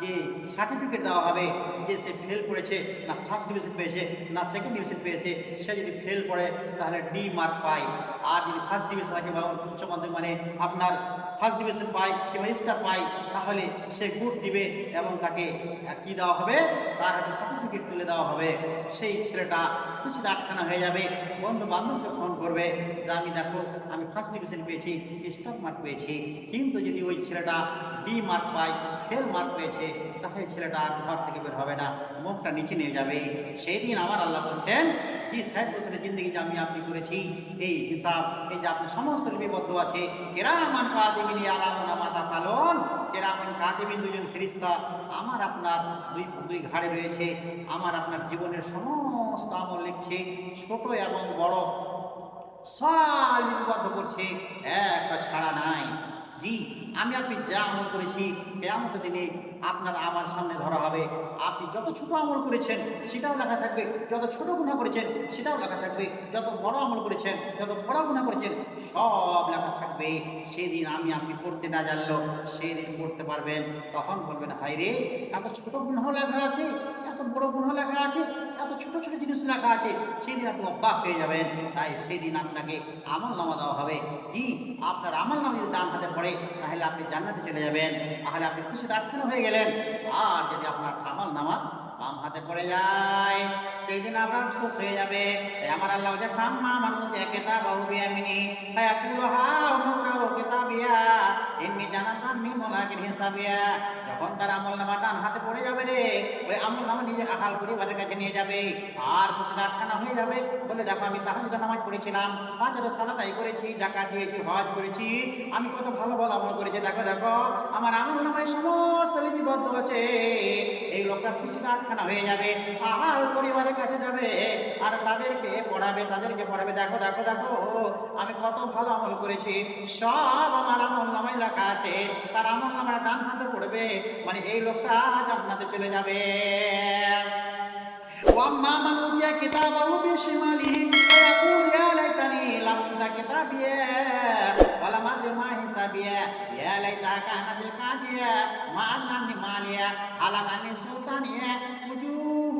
যে সার্টিফিকেট দেওয়া হবে, যে সে ফেল করেছে, না ফার্স্ট ডিভিশন পেয়েছে, না সেকেন্ড ডিভিশন পেয়েছে, সে যদি ফেল করে, তাহলে ডি মার্ক পায়। আর যদি ফার্স্ট ডিভিশন থাকে বা উচ্চ মাধ্যমিক মানে আপনার ফার্স্ট ডিভিশন পায় কিংবা স্টার পায়, তাহলে সে গুড দিবে এবং তাকে কি দেওয়া হবে? তার হাতে সার্টিফিকেট তুলে দেওয়া হবে। সেই ছেলেটা খুশিতে আটখানা হয়ে যাবে বন্ধু বান্ধবকে ফোন করবে যে, আমি দেখো, আমি ফার্স্ট ডিভিশন পেয়েছি স্টার মার্ক পেয়েছি। কিন্তু যদি ওই ছেলেটা ডি মার্ক পায় ফেল মার্ক পেয়েছে তাহলে ছেলেটা আর ঘর থেকে বের হবে না, মুখটা নিচে নিয়ে যাবে। সেই দিন আমার আল্লাহ বলছেন যে ষাট বছরের জিন্দগি যে আমি আপনি করেছি, এই হিসাব, এই যে আপনি সমস্ত লিপিবদ্ধ আছে, কেরামান কাদিমিনী আলামনা মাতা পালন কেরামান কাদিমিন দুজন ফেরিস্তা আমার আপনার দুই দুই ঘাড়ে রয়েছে, আমার আপনার জীবনের সমস্ত আমল লিখছে, ছোট এবং বড়, সব লিপিবদ্ধ করছে, একটা ছাড়া নাই। জি, আমি আপনি যা আমল করেছি কেয়ামতের দিনে আপনার আমার সামনে ধরা হবে। আপনি যত ছোট আমল করেছেন, সেটাও লেখা থাকবে। যত ছোট গুণা করেছেন, সেটাও লেখা থাকবে। যত বড় আমল করেছেন, যত বড় গুণা করেছেন, সব লেখা থাকবে। সেদিন আমি আপনি পড়তে না জানলো সেদিন পড়তে পারবেন। তখন বলবেন হাই রে এত ছোট গুণাও লেখা আছে, এত বড় গুণ লেখা আছে এত ছোট ছোট জিনিস লেখা আছে, সেদিন আপনি অবাক হয়ে যাবেন। তাই সেদিন আপনাকে আমল নামা দেওয়া হবে। জি, আপনার আমল নামা যদি ডান হাতে পড়ে, তাহলে আপনি জান্নাতে চলে যাবেন। তাহলে আপনি খুশি আটখানা হয়ে গেলেন। আর যদি আপনার আমল নামা বাম হাতে পড়ে যায় সেই দিন আপনার আফসোস হয়ে যাবে। তাই আমার আল্লাহ বলছে ফাম্মা মানুষ কেতা বাহু বিয়ামিনি ফায়াকুলু হা উমরাউ কিতাবিয়া ইন্নি জানাতান্নি মোনাকের হিসাবিয়া যখন তার আমল নামা ডান হাতে পড়ে যাবে রে, ওই আমল নামা নিজের আহাল পরিবারের কাছে নিয়ে যাবে। আর খুশি আটখানা হয়ে যাবে। বলে, দেখো, আমি তাহলে তো নামাজ পড়েছিলাম, পাঁচ হাজার সালা তাই করেছি জাকাত দিয়েছি, হজ করেছি। আমি কত ভালো ভালো আমল করেছি। দেখো দেখো, আমার আমল নামায় সমস্ত লিপিবদ্ধ আছে। এই আটখানা হয়ে যাবে আহাল পরিবারের কাছে যাবে আর তাদেরকে পড়াবে তাদেরকে পড়াবে দেখো দেখো দেখো আমি কত ভালো আমল করেছি সব আমার আমল নামায় লেখা আছে তার আমল নামায় ডান হাতে পড়বে মানে এই লোকটা জান্নাতে চলে যাবে واما من اوتي كتابه بشماله فيقول يا ليتني لم اوت كتابيه ولم ادر ما حسابيه يا ليتها كانت القاضيه ما اغنى ماليه هلك عني سلطانيه وجوه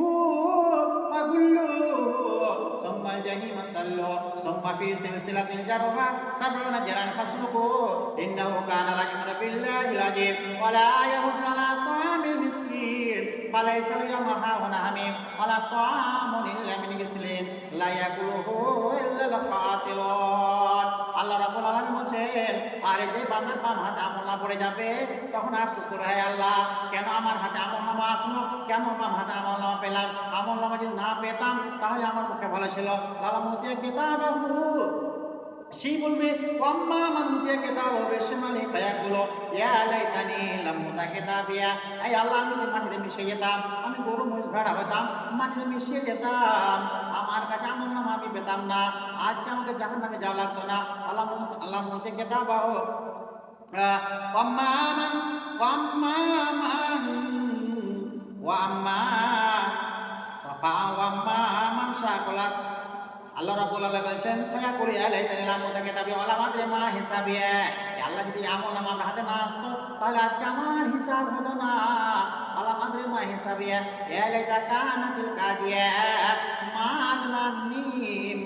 فغلوا ثم الجحيم صلوا ثم في سلسلة جرها سبعون جرا فاسلكوا إنه كان لا يؤمن بالله العظيم ولا يهد على ওয়ালা ইয়াসালিয়ামু হাওনা হামিম ওয়ালা তাআমুন ইল্লা মিন গিসলিন, লা ইয়াকুলুহু ইল্লাল খাতিউন। আল্লাহ রাব্বুল আলামিন বলেন আর যে বান্দার বাম হাতে আমলনা পড়ে যাবে, তখন আফসোস করে, হে আল্লাহ, কেন আমার হাতে আমলনামা আসলো? কেন বাম হাতে আমলনামা পেলাম? আমলনামা যদি না পেতাম, তাহলে আমার পক্ষে ভালো ছিল। লালা মুতিয়া কিতাবাহু সেই বলবে আম্মা মান উতিয়া কিতাব বেশি মানে কায়াক বলো ইয়া লাইতানি লাম মুতা কিতাবিয়া। এই আল্লাহ, আমি যদি মাটিতে মিশে যেতাম, আমি গরু মহিষ ভেড়া হতাম মাটিতে মিশিয়ে যেতাম। আমার কাছে আমল নামা আমি পেতাম না। আজকে আমাকে জাহান নামে যাওয়া লাগতো না। আল্লাহ আল্লাহ মুতে কিতাবাহ আম্মা মান আম্মা মান ওয়াম্মা ওয়াম্মা মান শাকলাত। আল্লাহ রাব্বুল আলামিন বলছেন কয়া করি আলাই তাহলে আমলটাকে দাবি ওয়ালা মাদ্রে মা হিসাবিয়া এ আল্লাহ যদি আমল নামা আমার হাতে না আসতো, তাহলে আজকে আমার হিসাব হতো না। আল্লাহ মাদ্রে মা হিসাবিয়া এ আলাই তা কানাতিল কাদিয়া মাদমানি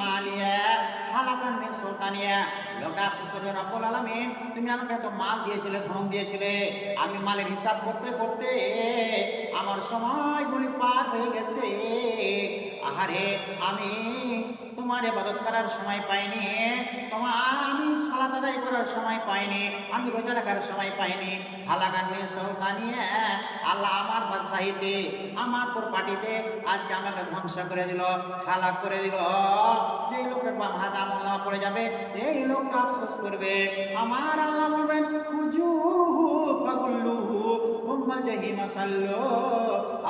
মালিয়া হালাকান্নি সুলতানিয়া। লোকটা আফসোস করবে, রব্বুল আলামিন, তুমি আমাকে এত মাল দিয়েছিলে, ধন দিয়েছিলে। আমি মালের হিসাব করতে করতে আমার সময়গুলি পার হয়ে গেছে। আহারে, আমি তোমার এবাদত করার সময় পাইনি। তোমার আমি সালাত আদায় করার সময় পাইনি, আমি রোজা রাখার সময় পাইনি। হালাকান্নি সুলতানিয়া আল্লাহ আমার বাদশাহিতে, আমার পার্টিতে আজকে আমাকে ধ্বংস করে দিল, খালাক করে দিল। যে লোকটার বাম হাত আমল নামা পড়ে যাবে, এই লোকটা আফসোস করবে। আমার আল্লাহ বলবেন কুজু ফাগুল্লুহু থুম্মা জাহিমা সাল্লু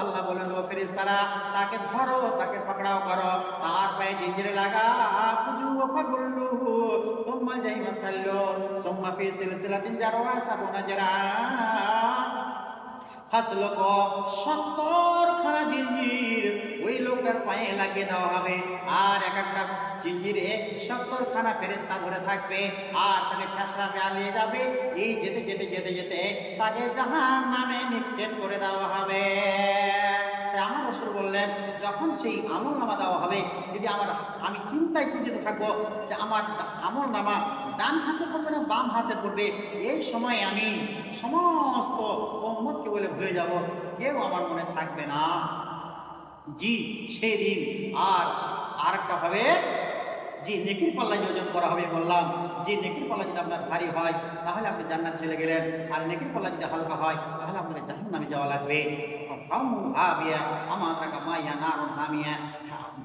আল্লাহ বলেন, ও ফেরেশতারা, তাকে ধরো, তাকে পাকড়াও করো। তার পায়ে জিঞ্জিরে লাগা কুজু ফাগুল্লুহু থুম্মা জাহিমা সাল্লু সুম্মা ফি সিলসিলাতিন জারওয়া সাবুনা জারা ফাসলক সত্তর খানা জিঞ্জির ওই লোকটার পায়ে লাগিয়ে দেওয়া হবে। আর এক একটা জিঞ্জিরে সত্তর খানা ফেরেস্তা ধরে থাকবে আর তাকে ছেঁচড়া বেয়ালিয়ে যাবে। এই যেতে যেতে যেতে যেতে তাকে জাহান নামে নিক্ষেপ করে দেওয়া হবে। তাই আমার রসুল বললেন, যখন সেই আমল নামা দেওয়া হবে, যদি আমার, আমি চিন্তায় চিন্তিত থাকব যে আমার আমল নামা ডান হাতে পড়বে না বাম হাতে পড়বে এই সময় আমি সমস্ত উম্মতকে বলে ভুলে যাব। কেউ আমার মনে থাকবে না। জি সেই দিন আর আর একটা হবে। যে নেকির পাল্লা যোজন করা হবে বললাম। যে নেকির পাল্লা যদি আপনার ভারী হয়, তাহলে আপনি জান্নাত চলে গেলেন। আর নেকির পাল্লা যদি হালকা হয়, তাহলে আপনাকে জাহান নামে যাওয়া লাগবে। ফাউমু হাবিয়া আমার টাকা মাইয়া নারুন হামিয়া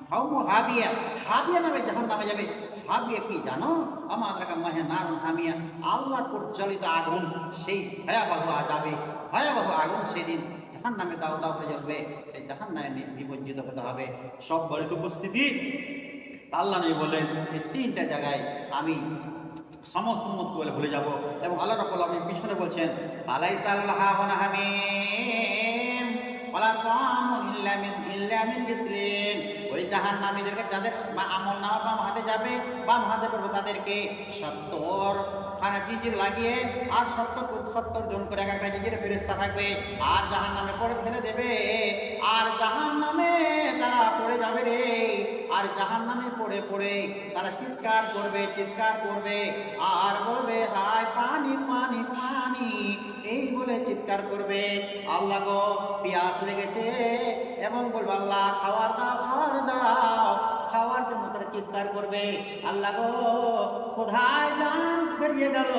ফাউমু হাবিয়া হাবিয়া নামে জাহান নামে যাবে। হাবিয়া কি জানো? আমার টাকা মাইয়া নারুন হামিয়া আল্লাহ প্রজ্বলিত আগুন, সেই ভয়াবহ যাবে ভয়াবহ আগুন সেদিন জাহান নামে দাও দাও করে জ্বলবে। সেই জাহান নামে নিমজ্জিত হতে হবে। সব বাড়িত উপস্থিতি? আল্লাহ নবী বলেন এই তিনটা জায়গায় আমি সমস্ত মত বলে ভুলে যাব এবং আল্লাহ রাব্বুল আলামিন পিছনে বলছেন আলাইসা আল্লাহুন হামিম ওয়ালা তাআমুন ইল্লা মিস, ইল্লা মিন মিসলিন। ওই জাহান্নামীদেরকে যাদের বা আমল নামা বাম হাতে যাবে, বাম হাতে পড়বে তাদেরকে সত্তর। খানা জিজির লাগিয়ে আর সত্তর সত্তর জন করে এক একটা জিজির ফেরেস্তা থাকবে। আর জাহান নামে পড়ে ফেলে দেবে। আর জাহান নামে তারা পড়ে যাবে রে আর জাহান নামে পড়ে পড়ে তারা চিৎকার করবে চিৎকার করবে, আর বলবে, হায় পানি পানি পানি। এই বলে চিৎকার করবে। আল্লাহ গো, পিয়াস লেগেছে। এবং বলবে, আল্লাহ, খাওয়ার দাও খাওয়ার দাও। খাওয়ার জন্য তারা চিৎকার করবে। আল্লাহ গো, কোথায় যান বেরিয়ে গেল?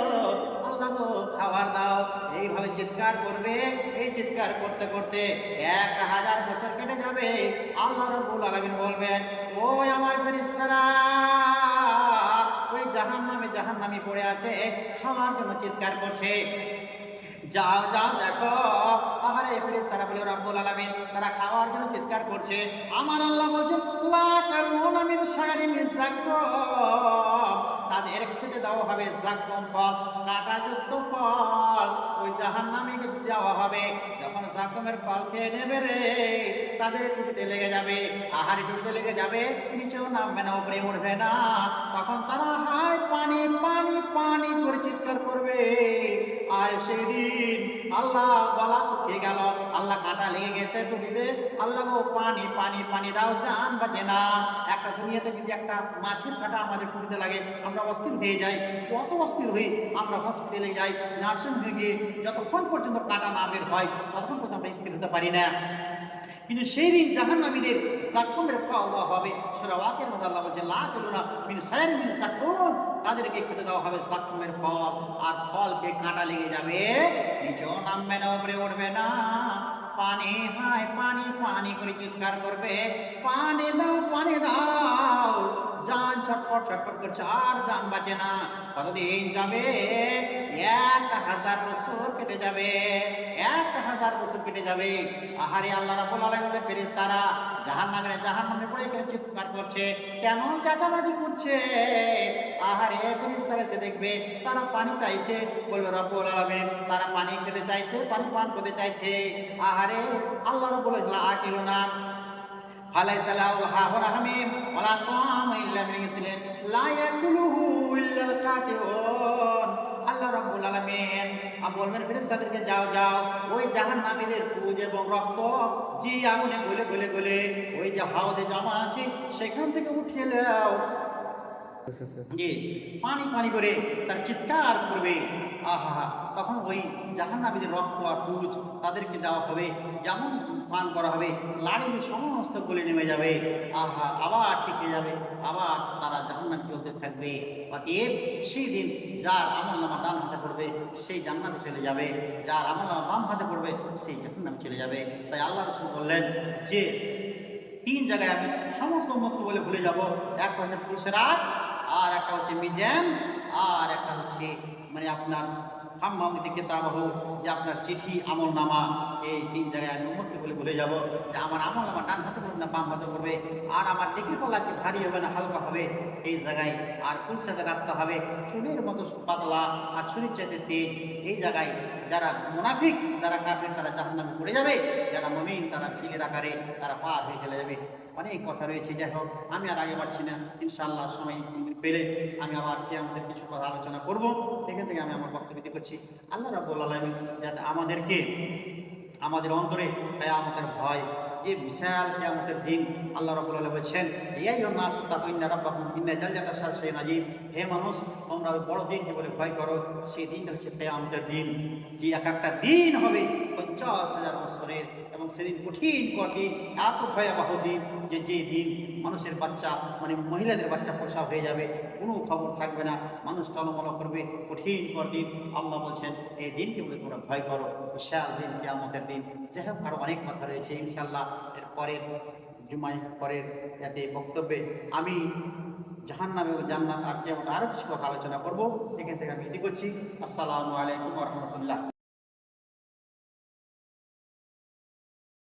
গো খাবার দাও। এইভাবে চিৎকার করবে। এই চিৎকার করতে করতে এক হাজার বছর কেটে যাবে। আল্লাহ রব্বুল আলামিন বলবেন, ওই আমার ফেরেশতারা, ওই জাহান্নামে জাহান্নামে পড়ে আছে, খাওয়ার জন্য চিৎকার করছে। যাও যাও, দেখো আহারে ফেরেস তারা বলে রাব্বুল আলামিন, তারা খাওয়ার জন্য চিৎকার করছে। আমার আল্লাহ বলছে তাদের খেতে দেওয়া হবে জাক্কম ফল। কাঁটাযুক্ত ফল, ওই জাহান নামে দেওয়া হবে। যখন সাকমের ফল খেয়ে নেবে রে, তাদের টুটিতে লেগে যাবে। আহারে টুটিতে লেগে যাবে, নিচেও নামবে না, উপরে উঠবে না। তখন তারা হায়, পানি পানি পানি করে চিৎকার করবে। আর সেদিন আল্লাহ গলা শুকিয়ে গেল। আল্লাহ কাঁটা লেগে গেছে টুটিতে আল্লাহ গো, পানি পানি পানি দাও, জান বাঁচে না। একটা দুনিয়াতে যদি একটা মাছের কাঁটা আমাদের টুটিতে লাগে, আমরা অস্থির হয়ে যাই, কত অস্থির হই, আমরা হসপিটালে যাই নার্সিং গিয়ে যতক্ষণ পর্যন্ত কাটা না বের হয়, ততক্ষণ পর্যন্ত আমরা স্থির হতে পারি না। কিন্তু সেই দিন জাহান্নামীদের সাক্কুমের খাওয়া দেওয়া হবে। সুরা ওয়াকের মধ্যে আল্লাহ বলছে লা তুলুনা মিন সায়ার মিন সাক্কুম তাদেরকে খেতে দেওয়া হবে সাক্ষমের ফল। আর ফলকে কাঁটা লেগে যাবে। নিজেও নামবে না, উপরে উঠবে না। পানি হায়, পানি পানি করে চিৎকার করবে। পানি দাও, পানি ছটফট ছটফট করছে, আর যান বাঁচে না। কতদিন যাবে? এক হাজার বছর কেটে যাবে। এক হাজার বছর কেটে যাবে। আহারে আল্লাহ রাবুল আলমে ফেরেস তারা জাহান নামে জাহান নামে পড়ে এখানে চিৎকার করছে, কেন চাচাবাজি করছে? আহারে ফেরেস তারা সে দেখবে, তারা পানি চাইছে, বলবে রাবুল আলমেন, তারা পানি খেতে চাইছে, পানি পান করতে চাইছে। আহারে আল্লাহ রাবুল আকিল না ফালাইসালাউল হাহুর হামিম। ওয়ালা তাআমান ইল্লা মিন ইয়াসলিন লা ইয়াকুলুহু ইল্লাল খাতিউন আল্লাহ রাব্বুল আলামিন বলবেন ফেরেশতাদেরকে যাও যাও। ওই জাহান্নামীদের পুজ এবং রক্ত জি আগুনে গলে গলে গলে ওই যে হাওদে জমা আছে সেখান থেকে উঠিয়ে নাও। জি পানি পানি করে তার চিৎকার করবে। আহা, তখন ওই জাহান্নামীদের রক্ত আর পুজ তাদেরকে দেওয়া হবে। যেমন পান করা হবে, লাড়ি সমস্ত গলে নেমে যাবে। আহা, আবার টিকে যাবে, আবার তারা জাহান্নাম চলতে থাকবে। অতএব সেই দিন যার আমল নামা ডান হাতে পড়বে, সেই জান্নাতে চলে যাবে। যার আমল নামা বাম হাতে পড়বে, সেই জাহান্নামে চলে যাবে। তাই আল্লাহ রসুল বললেন যে, তিন জায়গায় আমি সমস্ত মত বলে ভুলে যাব। একটা হচ্ছে পুরুষেরা আর একটা হচ্ছে মিজান, আর একটা হচ্ছে মানে আপনার হাম্মামিতে কেতাবাহ যে আপনার চিঠি, আমল নামা, এই তিন জায়গায় আমি উন্মুক্ত বলে ভুলে যাব। যে আমার আমল আমার ডান হাতে পড়বে না বাম হাতে পড়বে, আর আমার ডিগ্রি পাল্লা আজকে ভারী হবে না, হালকা হবে, এই জায়গায় আর ফুল সাথে রাস্তা হবে? চুলের মতো পাতলা আর ছুরির চাইতে তেজ, এই জায়গায় যারা মুনাফিক, যারা কাফের, তারা জাহান্নামে পড়ে যাবে, যারা মমিন, তারা চিলের আকারে তারা পার হয়ে চলে যাবে। অনেক কথা রয়েছে, যাই হোক, আমি আর আগে পারছি না। ইনশাআল্লাহ সময় পেলে আমি আবার কে আমাদের কিছু কথা আলোচনা করব। এখান থেকে আমি আমার বক্তব্য করছি। আল্লাহ রাব্বুল আলামিন যাতে আমাদেরকে আমাদের অন্তরে কেয়ামতের ভয় এই বিশাল কেয়ামতের দিন আল্লাহ রাব্বুল আলামিন বলছেন ইয়াই নাস তাকুইন্না রাব্বাকুম ইন্না আজিম হে মানুষ, তোমরা ওই বড় দিনকে বলে ভয় করো, সেই দিনটা হচ্ছে কেয়ামতের দিন। যে এক একটা দিন হবে পঞ্চাশ হাজার বছরের এবং সেদিন কঠিন কঠিন, এত ভয়াবহ দিন। যে যে দিন মানুষের বাচ্চা মানে মহিলাদের বাচ্চা প্রসাব হয়ে যাবে, কোনো খবর থাকবে না। মানুষ টলমল করবে কঠিন কঠিন আল্লাহ বলছেন, এই দিনকে বলে তোমরা ভয় করো। বিশাল দিন, কেয়ামতের দিন। যাই আরও অনেক কথা রয়েছে ইনশাল্লাহ এর পরের জুমাই পরের যাতে বক্তব্যে আমি জাহান্নামে ও জান্নাত আর কেমন আরও কিছু কথা আলোচনা করব। এখান থেকে আমি এটি করছি আসসালামু আলাইকুম রহমতুল্লাহ।